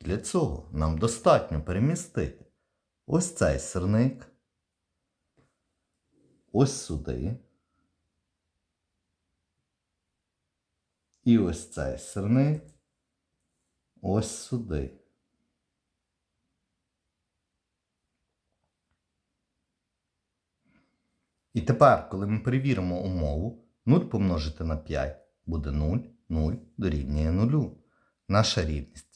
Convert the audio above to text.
Для цього нам достатньо перемістити ось цей сирник, ось сюди. І ось цей сирник ось сюди. І тепер, коли ми перевіримо умову, 0 помножити на 5 буде 0, 0 дорівнює 0. Наша рівність